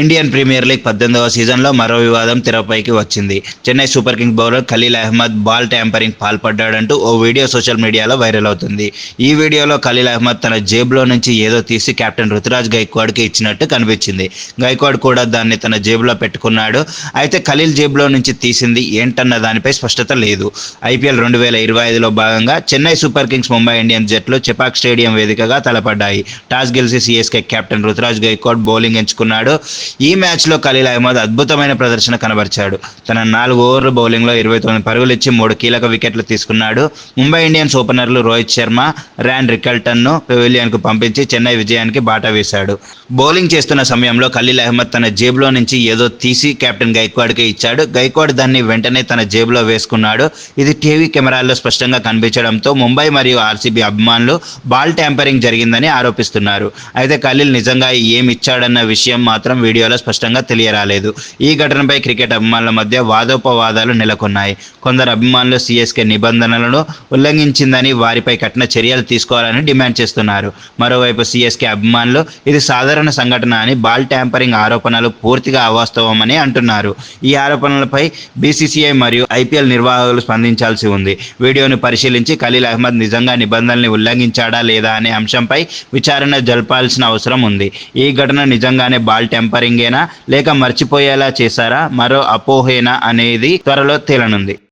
Indian premier league పద్దెనిమిదవ సీజన్లో మరో వివాదం తెరపైకి వచ్చింది. Chennai Super Kings bowler Khaleel Ahmed ball tampering పాల్పడ్డాడంటూ ఓ వీడియో సోషల్ మీడియాలో వైరల్ అవుతుంది. ఈ వీడియోలో ఖలీల్ అహ్మద్ తన జేబులో నుంచి ఏదో తీసి కెప్టెన్ రుతురాజ్ గైక్వాడ్కి ఇచ్చినట్టు కనిపించింది. గైక్వాడ్ కూడా దాన్ని తన జేబులో పెట్టుకున్నాడు. అయితే ఖలీల్ జేబులో నుంచి తీసింది ఏంటన్న దానిపై స్పష్టత లేదు. ఐపీఎల్ రెండు వేల ఇరవై ఐదులో భాగంగా Chennai Super Kings Mumbai Indians జట్లు చెపాక్ స్టేడియం వేదికగా తలపడ్డాయి. టాస్ గెలిచి CSK captain Ruturaj Gaikwad bowling ఎంచుకున్నాడు. ఈ మ్యాచ్లో ఖలీల్ అహ్మద్ అద్భుతమైన ప్రదర్శన కనబరిచాడు. తన నాలుగు ఓవర్ల బౌలింగ్లో ఇరవై తొమ్మిది పరుగులు ఇచ్చి మూడు కీలక వికెట్లు తీసుకున్నాడు. ముంబై ఇండియన్స్ ఓపెనర్లు రోహిత్ శర్మ ర్యాన్ రికల్టన్ను పెవిలియన్కు పంపించి చెన్నై విజయానికి బాట వేశాడు. బౌలింగ్ చేస్తున్న సమయంలో ఖలీల్ అహ్మద్ తన జేబులో నుంచి ఏదో తీసి కెప్టెన్ గైక్వాడ్కి ఇచ్చాడు. గైక్వాడ్ దాన్ని వెంటనే తన జేబులో వేసుకున్నాడు. ఇది టీవీ కెమెరాల్లో స్పష్టంగా కనిపించడంతో ముంబై మరియు ఆర్సీబీ అభిమానులు బాల్ ట్యాంపరింగ్ జరిగిందని ఆరోపిస్తున్నారు. అయితే ఖలీల్ నిజంగా ఏం ఇచ్చాడన్న విషయం మాత్రం వీడియోలో స్పష్టంగా తెలియరాలేదు. ఈ ఘటనపై క్రికెట్ అభిమానుల మధ్య వాదోపవాదాలు నెలకొన్నాయి. కొందరు అభిమానులు సిఎస్కే నిబంధనలను ఉల్లంఘించిందని వారిపై కఠిన చర్యలు తీసుకోవాలని డిమాండ్ చేస్తున్నారు. మరోవైపు సిఎస్కే అభిమానులు ఇది సాధారణ సంఘటన అని బాల్ ట్యాంపరింగ్ ఆరోపణలు పూర్తిగా అవాస్తవమని అంటున్నారు. ఈ ఆరోపణలపై బీసీసీఐ మరియు ఐపీఎల్ నిర్వాహకులు స్పందించాల్సి ఉంది. వీడియోను పరిశీలించి ఖలీల్ అహ్మద్ నిజంగా నిబంధనల్ని ఉల్లంఘించాడా లేదా అనే అంశంపై విచారణ జరపాల్సిన అవసరం ఉంది. ఈ ఘటన నిజంగానే బాల్ టెంపరింగేనా లేక మర్చిపోయేలా చేశారా? మరో అపోహేనా అనేది త్వరలో తేలనుంది.